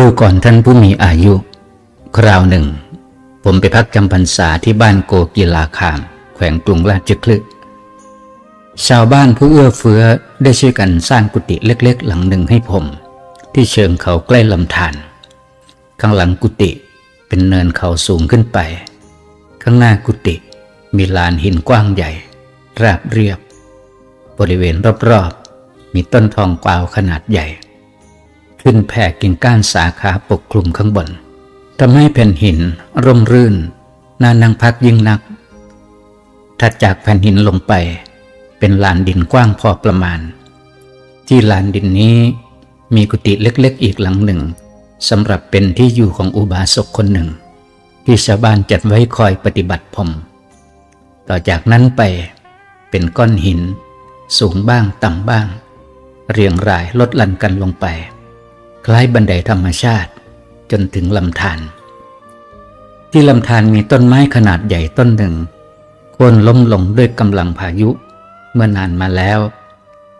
ดูก่อนท่านผู้มีอายุ คราวหนึ่ง ผมไปพักจำพรรษาที่บ้านโกกีลาคาม แขวงกรุงราชคลึกชาวบ้านผู้เอื้อเฟื้อได้ช่วยกันสร้างกุฏิเล็กๆ หลังหนึ่งให้ผม ที่เชิงเขาใกล้ลำธารข้างหลังกุฏิเป็นเนินเขาสูงขึ้นไป ข้างหน้ากุฏิมีลานหินกว้างใหญ่ ราบเรียบ บริเวณรอบๆมีต้นทองกวาวขนาดใหญ่ ขึ้นแผ่กิ่งก้านสาขาปกคลุมข้างบนทำให้แผ่นหินร่มรื่นน่านั่งพักยิ่งนัก ถัดจากแผ่นหินลงไปเป็นลานดินกว้างพอประมาณ ที่ลานดินนี้มีกุฏิเล็กๆอีกหลังหนึ่งสำหรับเป็นที่อยู่ของอุบาสกคนหนึ่ง ที่ชาวบ้านจัดไว้คอยปฏิบัติผมต่อจากนั้นไปเป็นก้อนหิน สูงบ้างต่ำบ้าง เรียงรายลดลันกันลงไป คล้ายบันไดธรรมชาติจนถึงลำธารที่ลำธารมีต้นไม้ขนาดใหญ่ต้นหนึ่งโค่นล้มลงด้วยกำลังพายุ เมื่อนานมาแล้ว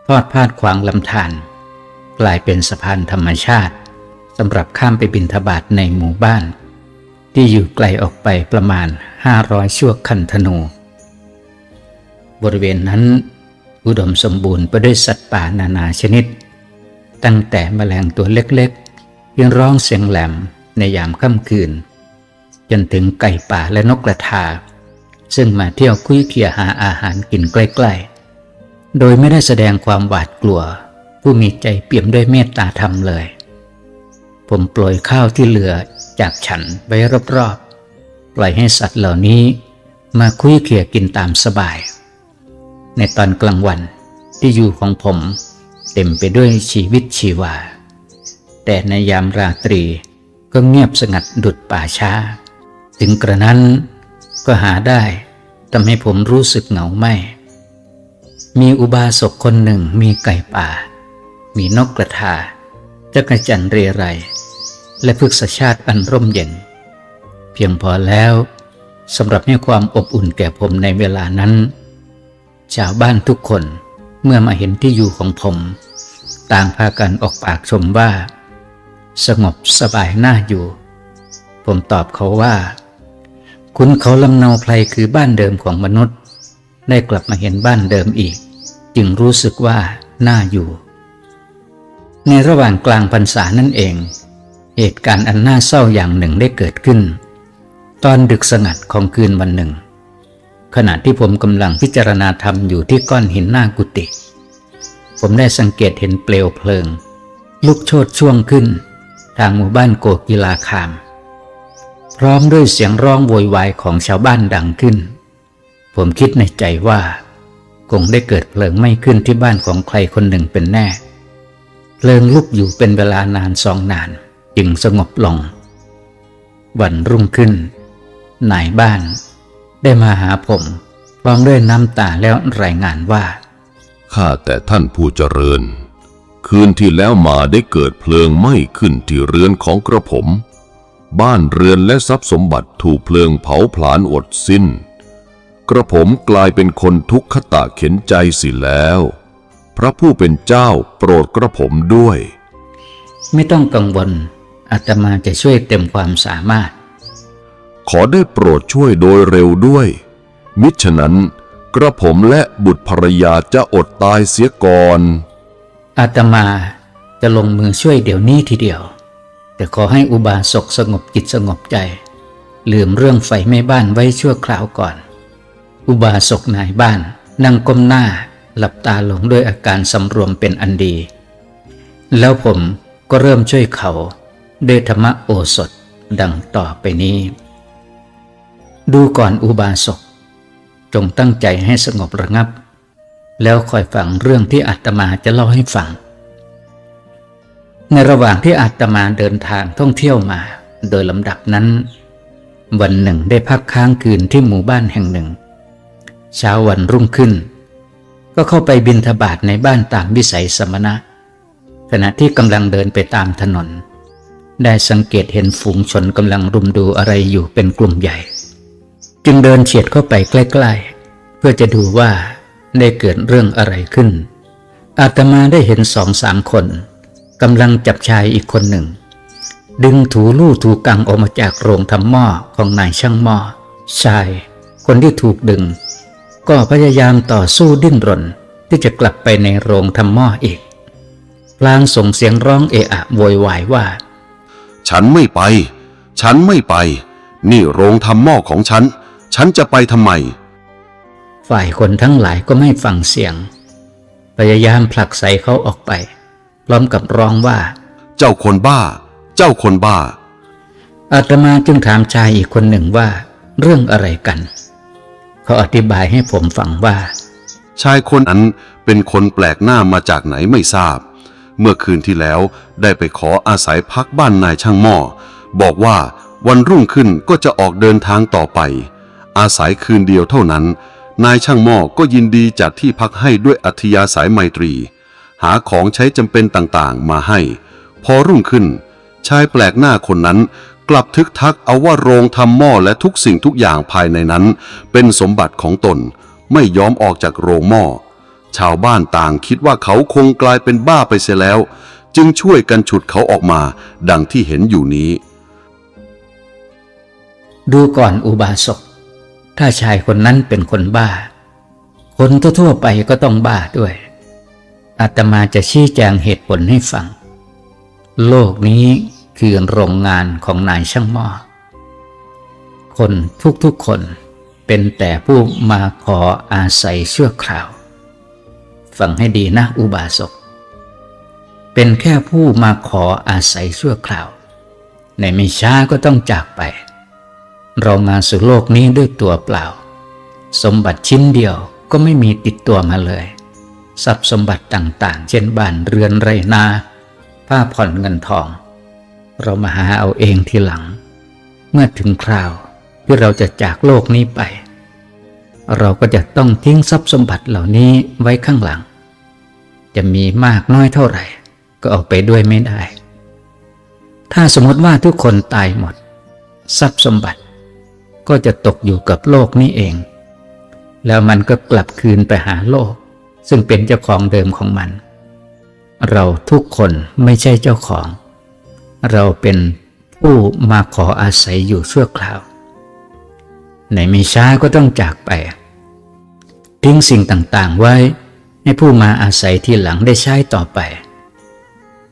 ทอดพาดขวางลำธารกลายเป็นสะพานธรรมชาติสำหรับข้ามไปบินทบาทในหมู่บ้าน ที่อยู่ไกลออกไปประมาณ 500 ชั่วคันธนู บริเวณนั้นอุดมสมบูรณ์ไปด้วยสัตว์ป่านานาชนิด ตั้งแต่แมลงตัวเล็กๆยังร้องเสียงแหลมในยามค่ำคืน จนถึงไก่ป่าและนกกระทา ซึ่งมาเที่ยวคุยเคียหาอาหารกินใกล้ๆ โดยไม่ได้แสดงความหวาดกลัว ผู้มีใจเปี่ยมด้วยเมตตาธรรมเลย ผมโปรยข้าวที่เหลือจากฉันไว้รอบๆ ปล่อยให้สัตว์เหล่านี้มาคุยเคียกินตามสบาย ในตอนกลางวันที่อยู่ของผม เต็มไปด้วยชีวิตชีวา แต่ในยามราตรีก็เงียบสงัดดุดป่าช้า ถึงกระนั้นก็หาได้ทำให้ผมรู้สึกเหงาไม่ มีอุบาสกคนหนึ่งมีไก่ป่า มีนกกระทาจักรจันเรไร และพฤกษชาติอันร่มเย็น เพียงพอแล้วสำหรับให้ความอบอุ่นแก่ผมในเวลานั้น ชาวบ้านทุกคน เมื่อมาเห็นที่อยู่ของผม ต่างพากันออกปากชมว่า สงบสบายน่าอยู่ ผมตอบเขาว่า คุณเขาลำเนาไพรคือบ้านเดิมของมนุษย์ ได้กลับมาเห็นบ้านเดิมอีก จึงรู้สึกว่าน่าอยู่ ในระหว่างกลางพรรษานั่นเอง เหตุการณ์อันน่าเศร้าอย่างหนึ่งได้เกิดขึ้น ตอนดึกสงัดของคืนวันหนึ่ง ขณะที่ผมกำลังพิจารณาธรรมอยู่ที่ก้อนหินหน้ากุฏิผมได้สังเกตเห็นเปลวเพลิง ลุกโชดช่วงขึ้น ทางหมู่บ้านโกกีลาคาม พร้อมด้วยเสียงร้องโวยวายของชาวบ้านดังขึ้น ผมคิดในใจว่า คงได้เกิดเพลิงไม้ขึ้นที่บ้านของใครคนหนึ่งเป็นแน่ เพลิงลุกอยู่เป็นเวลานานสองนาน จึงสงบลง วันรุ่งขึ้นนายบ้าน ได้มาหาผมพร้อมด้วยน้ำตาแล้วรายงานว่า ข้าแต่ท่านผู้เจริญ คืนที่แล้วมาได้เกิดเพลิงไหม้ขึ้นที่เรือนของกระผม บ้านเรือนและทรัพย์สมบัติถูกเพลิงเผาผลาญอดสิ้น กระผมกลายเป็นคนทุกขตะเข็นใจสิแล้ว พระผู้เป็นเจ้าโปรดกระผมด้วย ไม่ต้องกังวลอาตมาจะช่วยเต็มความสามารถ ขอได้โปรดช่วยโดยเร็วด้วย มิฉะนั้นกระผมและบุตรภรยาจะอดตายเสียก่อน อาตมาจะลงมือช่วยเดี๋ยวนี้ทีเดียว แต่ขอให้อุบาสกสงบจิตสงบใจ ลืมเรื่องไฟไหม้บ้านไว้ชั่วคราวก่อน อุบาสกนายบ้านนั่งก้มหน้าหลับตาลงด้วยอาการสำรวมเป็นอันดี แล้วผมก็เริ่มช่วยเขาด้วยธรรมโอสถดังต่อไปนี้ ดูก่อนอุบาสก จงตั้งใจให้สงบระงับ แล้วคอยฟังเรื่องที่อาตมาจะเล่าให้ฟัง ในระหว่างที่อาตมาเดินทางท่องเที่ยวมา โดยลำดับนั้น วันหนึ่งได้พักค้างคืนที่หมู่บ้านแห่งหนึ่ง เช้าวันรุ่งขึ้น ก็เข้าไปบินทบาทในบ้านตามวิสัยสมณะ ขณะที่กำลังเดินไปตามถนน ได้สังเกตเห็นฝูงชนกำลังรุมดูอะไรอยู่เป็นกลุ่มใหญ่ จึงเดินเฉียดเข้าไปใกล้ ๆ เพื่อจะดูว่าได้เกิดเรื่องอะไรขึ้น อาตมาได้เห็นสองสามคนกำลังจับชายอีกคนหนึ่ง ดึงถูลู่ถูกังออกมาจากโรงทำหม้อของนายช่างหม้อชาย คนที่ถูกดึง ก็พยายามต่อสู้ดิ้นรนที่จะกลับไปในโรงทำหม้ออีกพลางส่งเสียงร้องเอะอะโวยวายว่า ฉันไม่ไป ฉันไม่ไป นี่โรงทำหม้อของฉัน ฉันจะไปทำไม ฝ่ายคนทั้งหลายก็ไม่ฟังเสียง พยายามผลักใส่เขาออกไป พร้อมกับร้องว่า เจ้าคนบ้า เจ้าคนบ้า อาตมาจึงถามชายอีกคนหนึ่งว่า เรื่องอะไรกัน เขาอธิบายให้ผมฟังว่า ชายคนนั้นเป็นคนแปลกหน้ามาจากไหนไม่ทราบ เมื่อคืนที่แล้วได้ไปขออาศัยพักบ้านนายช่างหม้อ บอกว่าวันรุ่งขึ้นก็จะออกเดินทางต่อไป อาศัยคืนเดียวเท่านั้น นายช่างหม้อก็ยินดีจัดที่พักให้ด้วยอัธยาศัยไมตรี หาของใช้จำเป็นต่างๆ มาให้ พอรุ่งขึ้น ชายแปลกหน้าคนนั้นกลับทึกทักเอาว่าโรงทำหม้อและทุกสิ่งทุกอย่างภายในนั้น เป็นสมบัติของตน ไม่ยอมออกจากโรงหม้อ ชาวบ้านต่างคิดว่าเขาคงกลายเป็นบ้าไปเสียแล้ว จึงช่วยกันฉุดเขาออกมา ดังที่เห็นอยู่นี้ ดูก่อนอุบาสก ถ้าชายคนนั้นเป็นคนบ้า คนทั่วๆไปก็ต้องบ้าด้วย อาตมาจะชี้แจงเหตุผลให้ฟัง โลกนี้คือโรงงานของนายช่างหม้อ คนทุกๆคนเป็นแต่ผู้มาขออาศัยชั่วคราว ฟังให้ดีนะอุบาสก เป็นแค่ผู้มาขออาศัยชั่วคราว ในไม่ช้าก็ต้องจากไป เรามาสู่โลกนี้ด้วยตัวเปล่า สมบัติชิ้นเดียวก็ไม่มีติดตัวมาเลย ทรัพย์สมบัติต่างๆ เช่นบ้านเรือนไรนา ผ้าผ่อนเงินทอง เรามาหาเอาเองทีหลัง เมื่อถึงคราวที่เราจะจากโลกนี้ไป เราก็จะต้องทิ้งทรัพย์สมบัติเหล่านี้ไว้ข้างหลัง จะมีมากน้อยเท่าไหร่ ก็เอาไปด้วยไม่ได้ ถ้าสมมติว่าทุกคนตายหมด ทรัพย์สมบัติ ก็จะตกอยู่กับโลกนี้เอง แล้วมันก็กลับคืนไปหาโลก ซึ่งเป็นเจ้าของเดิมของมัน เราทุกคนไม่ใช่เจ้าของ เราเป็นผู้มาขออาศัยอยู่ชั่วคราวในไม่ช้าก็ต้องจากไป ทิ้งสิ่งต่างๆไว้ ให้ผู้มาอาศัยที่หลังได้ใช้ต่อไป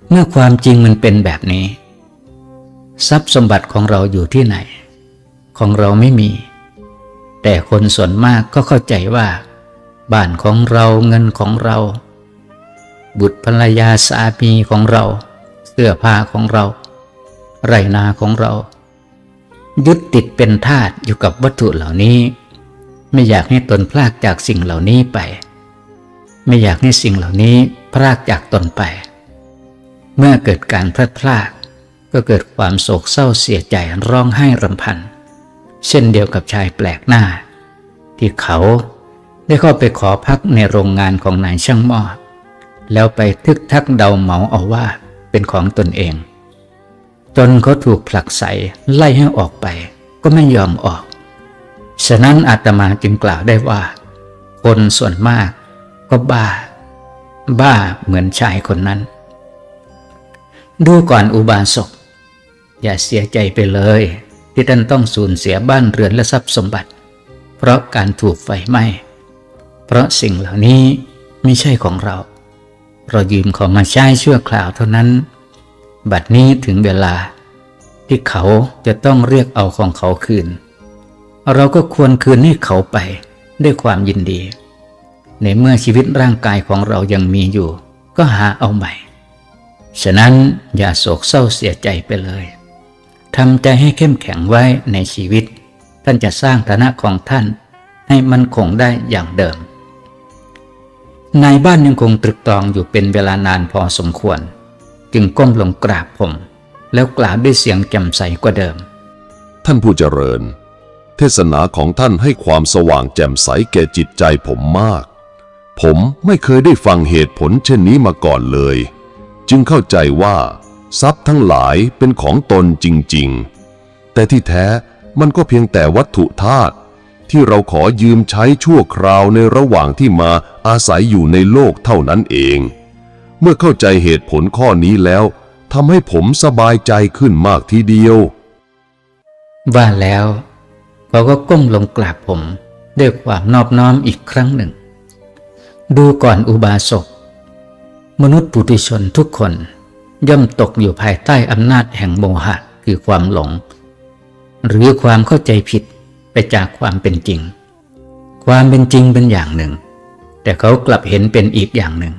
เมื่อความจริงมันเป็นแบบนี้ ทรัพย์สมบัติของเราอยู่ที่ไหน ของเราไม่มี แต่คนส่วนมากก็เข้าใจว่า บ้านของเราเงินของเรา บุตรภรรยาสามีของเรา เสื้อผ้าของเรา ไรนาของเรา ยึดติดเป็นทาสอยู่กับวัตถุเหล่านี้ ไม่อยากให้ตนพลากจากสิ่งเหล่านี้ไป ไม่อยากให้สิ่งเหล่านี้พลากจากตนไป เมื่อเกิดการพลัดพรากก็เกิดความโศกเศร้าเสียใจร้องไห้รำพัน เช่นเดียวกับชายแปลกหน้า ที่เขาได้เข้าไปขอพักในโรงงานของนายช่างหม้อแล้วไปทึกทักเดาเหมาเอาว่าเป็นของตนเอง จนเขาถูกผลักใสไล่ให้ออกไป ก็ไม่ยอมออก ฉะนั้นอาตมาจึงกล่าวได้ว่า คนส่วนมากก็บ้า บ้าเหมือนชายคนนั้น ดูก่อนอุบาสก อย่าเสียใจไปเลย ที่ท่านต้องสูญเสียบ้านเรือนและทรัพย์สมบัติ เพราะการถูกไฟไหม้ เพราะสิ่งเหล่านี้ไม่ใช่ของเรา เรายืมเขามาใช้ชั่วคราวเท่านั้น บัดนี้ถึงเวลาที่เขาจะต้องเรียกเอาของเขาคืน เราก็ควรคืนให้เขาไปด้วยความยินดี ในเมื่อชีวิตร่างกายของเรายังมีอยู่ ก็หาเอาใหม่ ฉะนั้นอย่าโศกเศร้าเสียใจไปเลย ทำใจให้เข้มแข็งไว้ในชีวิต ท่านจะสร้างฐานะของท่าน ให้มันคงได้อย่างเดิม นายบ้านยังคงตรึกตรองอยู่เป็นเวลานานพอสมควร จึงก้มลงกราบผม แล้วกล่าวด้วยเสียงแจ่มใสกว่าเดิม ท่านผู้เจริญ เทศนาของท่านให้ความสว่างแจ่มใสแก่จิตใจผมมาก ผมไม่เคยได้ฟังเหตุผลเช่นนี้มาก่อนเลย จึงเข้าใจว่า ทรัพย์ทั้งหลายเป็นของตนจริง ๆ แต่ที่แท้มันก็เพียงแต่วัตถุธาตุที่เราขอยืมใช้ชั่วคราวในระหว่างที่มาอาศัยอยู่ในโลกเท่านั้นเอง เมื่อเข้าใจเหตุผลข้อนี้แล้วทำให้ผมสบายใจขึ้นมากทีเดียว ว่าแล้วเขาก็ก้มลงกราบผมด้วยความนอบน้อมอีกครั้งหนึ่ง ดูก่อนอุบาสก มนุษย์ปุถุชนทุกคน ย่อมตกอยู่ภายใต้อำนาจแห่งโมหะคือความหลง หรือความเข้าใจผิดไปจากความเป็นจริง ความเป็นจริงเป็นอย่างหนึ่ง แต่เขากลับเห็นเป็นอีกอย่างหนึ่ง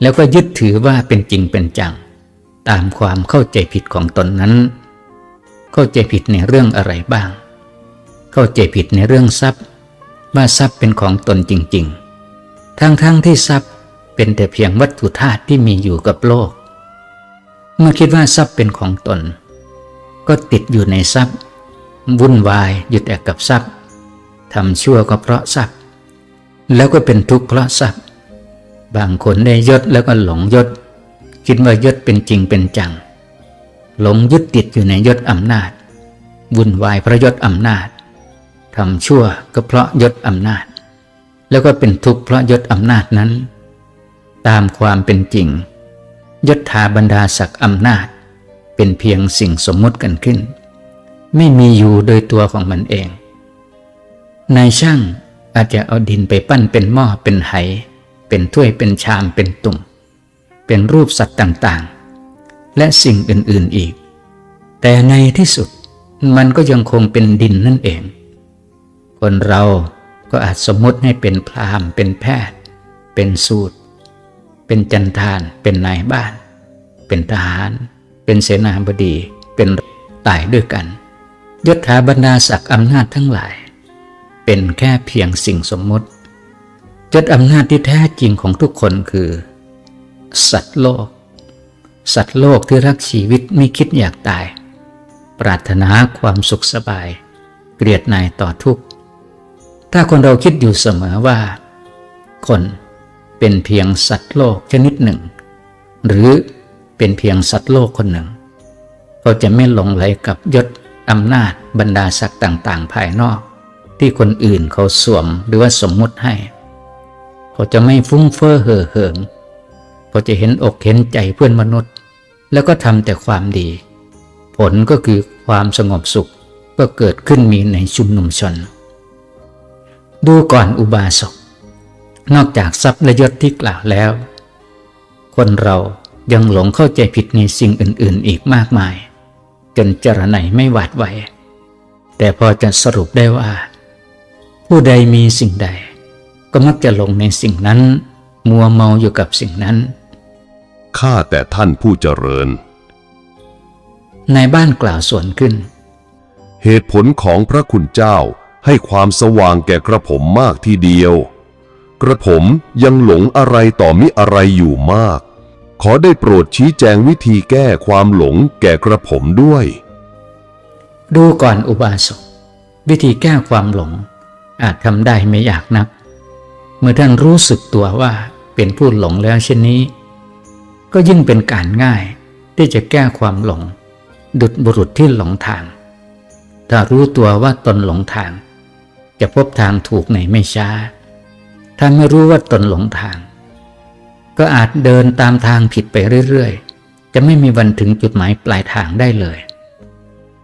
แล้วก็ยึดถือว่าเป็นจริงเป็นจัง ตามความเข้าใจผิดของตนนั้น เข้าใจผิดในเรื่องอะไรบ้าง เข้าใจผิดในเรื่องทรัพย์ ว่าทรัพย์เป็นของตนจริง ๆ ทั้งๆทที่ทรัพย์เป็นแต่เพียงวัตถุธาตุที่มีอยู่กับโลก เมื่อคิดว่าทรัพย์เป็นของตน ก็ติดอยู่ในทรัพย์ วุ่นวายอยู่แต่กับทรัพย์ทำชั่วก็เพราะทรัพย์ แล้วก็เป็นทุกข์เพราะทรัพย์ บางคนได้ยศแล้วก็หลงยศ คิดว่ายศเป็นจริงเป็นจัง หลงยึดติดอยู่ในยศอำนาจ วุ่นวายเพราะยศอำนาจทำชั่วก็เพราะยศอำนาจ แล้วก็เป็นทุกข์เพราะยศอำนาจนั้น ตามความเป็นจริง ยศถาบรรดาศักดิ์อำนาจ เป็นเพียงสิ่งสมมติกันขึ้น ไม่มีอยู่โดยตัวของมันเอง นายช่างอาจจะเอาดินไปปั้นเป็นหม้อเป็นไห เป็นถ้วยเป็นชามเป็นตุ่ม เป็นรูปสัตว์ต่างๆ และสิ่งอื่นๆอีก แต่ในที่สุดมันก็ยังคงเป็นดินนั่นเอง คนเราก็อาจสมมติให้เป็นพราหมณ์เป็นแพทย์ เป็นสูตร เป็นจันทาน เป็นนายบ้าน เป็นทหาร เป็นเสนาบดี เป็นตายด้วยกันยศถาบรรดาศักดิ์อำนาจทั้งหลาย เป็นแค่เพียงสิ่งสมมติยศอำนาจที่แท้จริงของทุกคนคือ สัตว์โลก สัตว์โลกที่รักชีวิตไม่คิดอยากตาย ปรารถนาความสุขสบาย เกลียดนายต่อทุกข์ถ้าคนเราคิดอยู่เสมอว่า คน เป็นเพียงสัตว์โลกชนิดหนึ่ง หรือเป็นเพียงสัตว์โลกคนหนึ่ง เขาจะไม่หลงไหลกับยศอำนาจบรรดาศักดิ์ต่างๆ ภายนอก ที่คนอื่นเขาสวมหรือว่าสมมุติให้ เขาจะไม่ฟุ้งเฟ้อเห่อเหิมเขาจะเห็นอกเห็นใจเพื่อนมนุษย์ แล้วก็ทำแต่ความดี ผลก็คือความสงบสุขก็เกิดขึ้นมีในชุมนุมชน ดูก่อนอุบาสก นอกจากทรัพย์และยศที่กล่าวแล้ว คนเรายังหลงเข้าใจผิดในสิ่งอื่นๆ อีกมากมาย จนจรไหนไม่หวาดไหว แต่พอจะสรุปได้ว่า ผู้ใดมีสิ่งใด ก็มักจะหลงในสิ่งนั้น มัวเมาอยู่กับสิ่งนั้น ข้าแต่ท่านผู้เจริญ ในบ้านกล่าวสวนขึ้น เหตุผลของพระคุณเจ้าให้ความสว่างแก่กระผมมากทีเดียว กระผมยังหลงอะไรต่อมิอะไรอยู่มาก ขอได้โปรดชี้แจงวิธีแก้ความหลงแก่กระผมด้วย ดูก่อนอุบาสก วิธีแก้ความหลง อาจทำได้ไม่ยากนัก เมื่อท่านรู้สึกตัวว่าเป็นผู้หลงแล้วเช่นนี้ ก็ยิ่งเป็นการง่ายที่จะแก้ความหลง ดุดบุรุษที่หลงทาง ถ้ารู้ตัวว่าตนหลงทาง จะพบทางถูกในไม่ช้า ถ้าไม่รู้ว่าตนหลงทาง ก็อาจเดินตามทางผิดไปเรื่อยๆ จะไม่มีวันถึงจุดหมายปลายทางได้เลย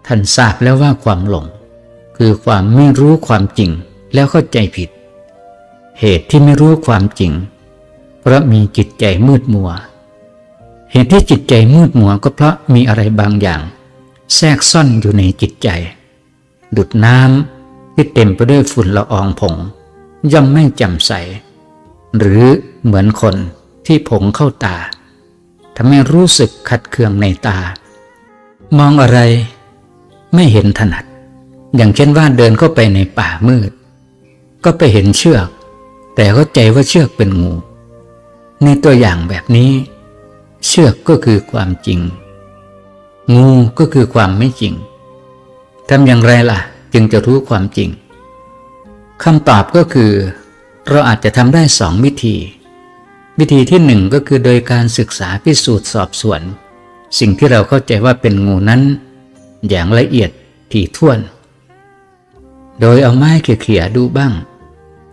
ท่านทราบแล้วว่าความหลง คือความไม่รู้ความจริงแล้วเข้าใจผิด เหตุที่ไม่รู้ความจริง เพราะมีจิตใจมืดมัว เหตุที่จิตใจมืดมัวก็เพราะมีอะไรบางอย่าง แทรกซ่อนอยู่ในจิตใจ ดุดน้ำที่เต็มไปด้วยฝุ่นละอองผง ย่อมไม่แจำใส หรือเหมือนคนที่ผงเข้าตาทำให้รู้สึกขัดเคืองในตา มองอะไรไม่เห็นถนัด อย่างเช่นว่าเดินเข้าไปในป่ามืด ก็ไปเห็นเชือก แต่เข้าใจว่าเชือกเป็นงู ในตัวอย่างแบบนี้ เชือกก็คือความจริง งูก็คือความไม่จริงทำอย่างไรล่ะ จึงจะรู้ความจริง คำตอบก็คือ เราอาจจะทำได้สองวิธี วิธีที่หนึ่งก็คือโดยการศึกษาพิสูจน์สอบสวน สิ่งที่เราเข้าใจว่าเป็นงูนั้น อย่างละเอียดถี่ถ้วน โดยเอาไม้เขี่ยๆดูบ้าง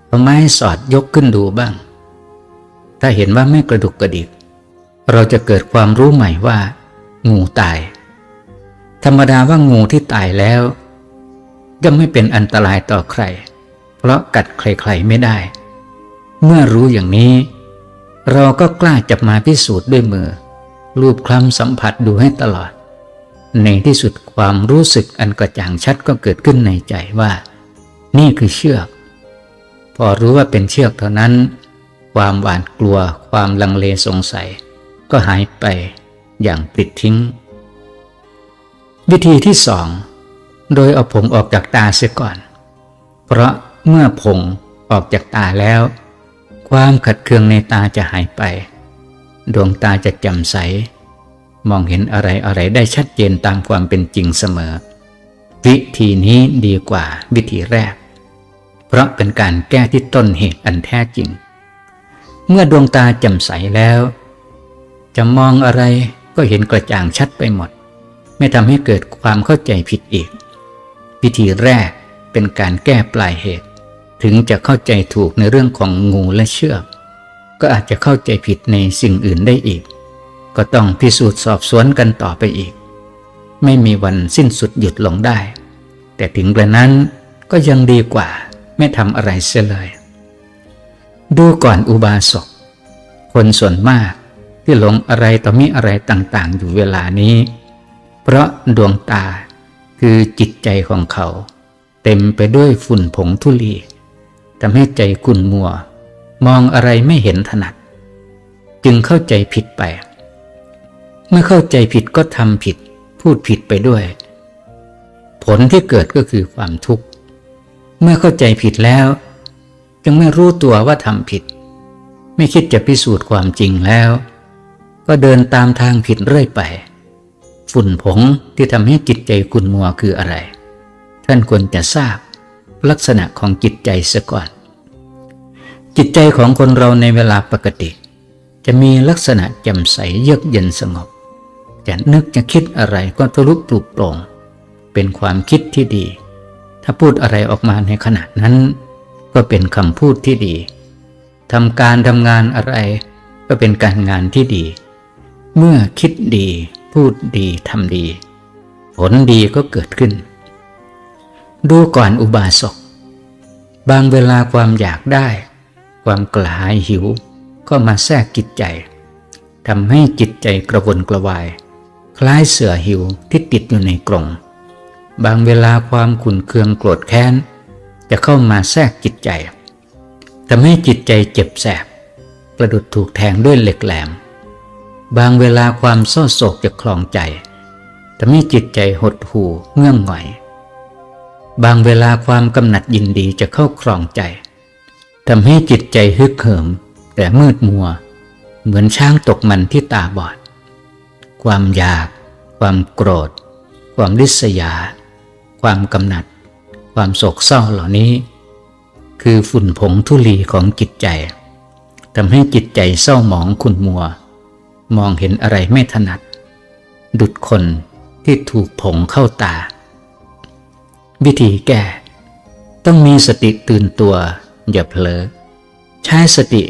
เอาไม้สอดยกขึ้นดูบ้าง ถ้าเห็นว่าไม่กระดุกกระดิก เราจะเกิดความรู้ใหม่ว่า งูตาย ธรรมดาว่างูที่ตายแล้วย่อมไม่เป็นอันตรายต่อใคร เพราะกัดใครๆไม่ได้ เมื่อรู้อย่างนี้ เราก็กล้าจับมาพิสูจน์ด้วยมือ รูปคลำสัมผัสดูให้ตลอด ในที่สุดความรู้สึกอันกระจ่างชัดก็เกิดขึ้นในใจว่า นี่คือเชือก พอรู้ว่าเป็นเชือกเท่านั้น ความหวาดกลัวความลังเลสงสัย ก็หายไปอย่างปิดทิ้ง วิธีที่สองโดยเอาผงออกจากตาเสียก่อน เพราะ เมื่อผงออกจากตาแล้ว ความขัดเคืองในตาจะหายไป ดวงตาจะแจ่มใส มองเห็นอะไรอะไรได้ชัดเจนตามความเป็นจริงเสมอ วิธีนี้ดีกว่าวิธีแรก เพราะเป็นการแก้ที่ต้นเหตุอันแท้จริง เมื่อดวงตาแจ่มใสแล้ว จะมองอะไรก็เห็นกระจ่างชัดไปหมด ไม่ทำให้เกิดความเข้าใจผิดอีก วิธีแรกเป็นการแก้ปลายเหตุ ถึงจะเข้าใจถูกในเรื่องของงูและเชือก ก็อาจจะเข้าใจผิดในสิ่งอื่นได้อีก ก็ต้องพิสูจน์สอบสวนกันต่อไปอีก ไม่มีวันสิ้นสุดหยุดลงได้ แต่ถึงกระนั้นก็ยังดีกว่าไม่ทำอะไรเสียเลย ดูก่อนอุบาสก คนส่วนมากที่หลงอะไรต่อมีอะไรต่างๆ อยู่เวลานี้ เพราะดวงตาคือจิตใจของเขา เต็มไปด้วยฝุ่นผงธุลี ทำให้ใจขุ่นมัว มองอะไรไม่เห็นถนัด จึงเข้าใจผิดไป เมื่อเข้าใจผิดก็ทำผิด พูดผิดไปด้วย ผลที่เกิดก็คือความทุกข์ เมื่อเข้าใจผิดแล้ว จึงไม่รู้ตัวว่าทำผิด ไม่คิดจะพิสูจน์ความจริงแล้ว ก็เดินตามทางผิดเรื่อยไป ฝุ่นผงที่ทำให้จิตใจขุ่นมัวคืออะไร ท่านควรจะทราบ ลักษณะของจิตใจเสียก่อน จิตใจของคนเราในเวลาปกติ จะมีลักษณะแจ่มใสเยือกเย็นสงบ จะนึกจะคิดอะไรก็ทะลุปลุกโปร่ง เป็นความคิดที่ดี ถ้าพูดอะไรออกมาในขณะนั้น ก็เป็นคำพูดที่ดีทำการทำงานอะไร ก็เป็นการงานที่ดี เมื่อคิดดี พูดดีทำดี ผลดีก็เกิดขึ้น ดูก่อนอุบาสก บางเวลาความอยากได้ ความกระหายหิว ก็มาแทรกจิตใจทำให้จิตใจกระวนกระวาย คล้ายเสือหิวที่ติดอยู่ในกรงบางเวลาความขุนเคืองโกรธแค้น จะเข้ามาแทรกจิตใจทำให้จิตใจเจ็บแสบ ประดุดถูกแทงด้วยเหล็กแหลม บางเวลาความเศร้าโศกจะคลองใจทำให้จิตใจหดหู่เงื่องหงอย บางเวลาความกำหนัดยินดีจะเข้าครองใจทำให้จิตใจฮึกเหิม แต่มืดมัว เหมือนช้างตกมันที่ตาบอด ความอยาก ความโกรธ ความริษยา ความกำหนัด ความโศกเศร้าเหล่านี้ คือฝุ่นผงธุลีของจิตใจทำให้จิตใจเศร้าหมองขุ่นมัว มองเห็นอะไรไม่ถนัด ดุดคนที่ถูกผงเข้าตา วิธีแก้ ต้องมีสติตื่นตัว อย่าเผลอ ใช้สติ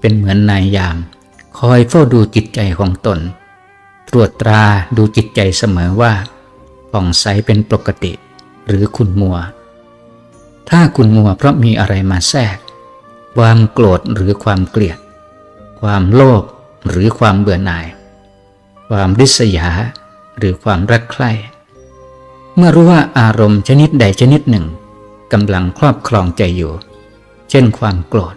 เป็นเหมือนนายยาม คอยเฝ้าดูจิตใจของตน ตรวจตราดูจิตใจเสมอว่าผ่องใสเป็นปกติ หรือคุณมัว ถ้าคุณมัวเพราะมีอะไรมาแทรก ความโกรธหรือความเกลียด ความโลภหรือความเบื่อหน่าย ความริษยาหรือความรักใคร่ เมื่อรู้ว่าอารมณ์ชนิดใดชนิดหนึ่งกำลังครอบครองใจอยู่ เช่นความโกรธ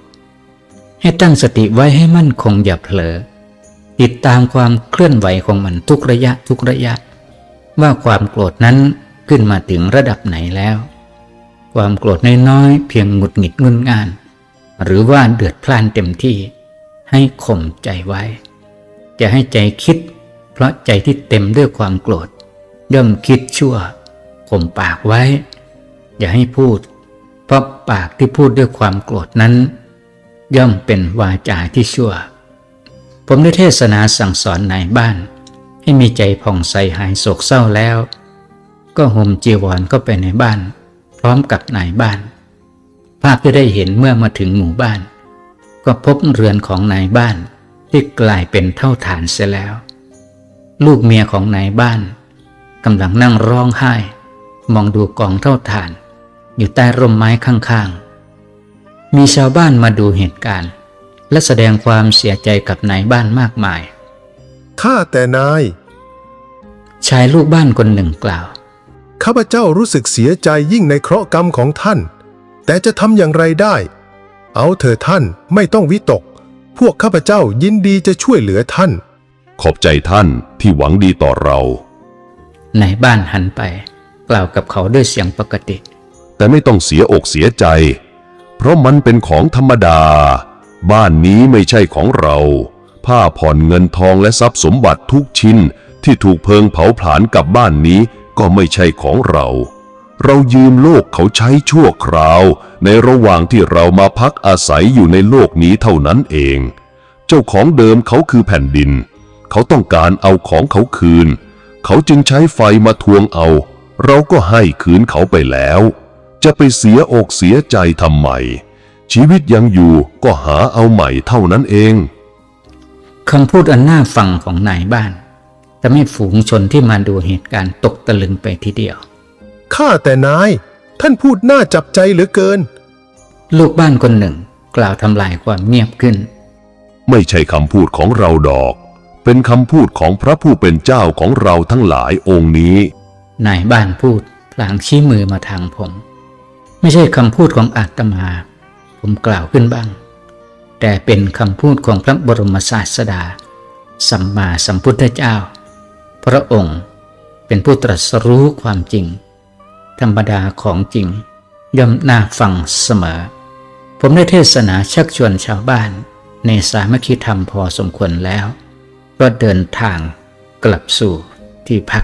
ให้ตั้งสติไว้ให้มั่นคงอย่าเผลอ ติดตามความเคลื่อนไหวของมันทุกระยะทุกระยะ ว่าความโกรธนั้นขึ้นมาถึงระดับไหนแล้ว ความโกรธน้อยๆเพียงหงุดหงิดงุนง่าน หรือว่าเดือดพล่านเต็มที่ ให้ข่มใจไว้ จะให้ใจคิด เพราะใจที่เต็มด้วยความโกรธย่อมคิดชั่ว ข่มปากไว้ อย่าให้พูด เพราะปากที่พูดด้วยความโกรธนั้น ย่อมเป็นวาจาที่ชั่ว ผมได้เทศนาสั่งสอนนายบ้าน ให้มีใจผ่องใสหายโศกเศร้าแล้ว ก็ห่มจีวรก็ไปในบ้าน พร้อมกับนายบ้าน ภาพที่ได้เห็นเมื่อมาถึงหมู่บ้าน ก็พบเรือนของนายบ้านที่กลายเป็นเท่าฐานเสียแล้ว ลูกเมียของนายบ้านกำลังนั่งร้องไห้ มองดูกองเท่าฐาน อยู่ใต้ร่มไม้ข้างๆ มีชาวบ้านมาดูเหตุการณ์ และแสดงความเสียใจกับนายบ้านมากมาย ข้าแต่นาย ชายลูกบ้านคนหนึ่งกล่าว ข้าพเจ้ารู้สึกเสียใจยิ่งในเคราะห์กรรมของท่าน แต่จะทำอย่างไรได้ เอาเถอะท่านไม่ต้องวิตก พวกข้าพเจ้ายินดีจะช่วยเหลือท่าน ขอบใจท่านที่หวังดีต่อเรา นายบ้านหันไป กล่าวกับเขาด้วยเสียงปกติ แต่ไม่ต้องเสียอกเสียใจ เพราะมันเป็นของธรรมดา บ้านนี้ไม่ใช่ของเรา ผ้าผ่อนเงินทองและทรัพย์สมบัติทุกชิ้นที่ถูกเพลิงเผาผลาญกับบ้านนี้ก็ไม่ใช่ของเรา เรายืมโลกเขาใช้ชั่วคราว ในระหว่างที่เรามาพักอาศัยอยู่ในโลกนี้เท่านั้นเอง เจ้าของเดิมเขาคือแผ่นดิน เขาต้องการเอาของเขาคืน เขาจึงใช้ไฟมาทวงเอา เราก็ให้คืนเขาไปแล้ว จะไปเสียอกเสียใจทำไม ชีวิตยังอยู่ก็หาเอาใหม่เท่านั้นเองคำพูดอันน่าฟังของนายบ้านทำให้ฝูงชนที่มาดูเหตุการณ์ตกตะลึงไปทีเดียว ข้าแต่นาย ท่านพูดน่าจับใจเหลือเกิน ลูกบ้านคนหนึ่งกล่าวทำลายความเงียบขึ้น ไม่ใช่คำพูดของเราดอก เป็นคำพูดของพระผู้เป็นเจ้าของเราทั้งหลายองค์นี้ นายบ้านพูดพลางชี้มือมาทางผม ไม่ใช่คำพูดของอาตมา ผมกล่าวขึ้นบ้าง แต่เป็นคำพูดของพระบรมศาสดา สัมมาสัมพุทธเจ้า พระองค์เป็นผู้ตรัสรู้ความจริง ธรรมดาของจริงย่อมน่าฟังเสมอ ผมได้เทศนาชักชวนชาวบ้านในสามัคคีธรรมพอสมควรแล้ว ก็เดินทางกลับสู่ที่พัก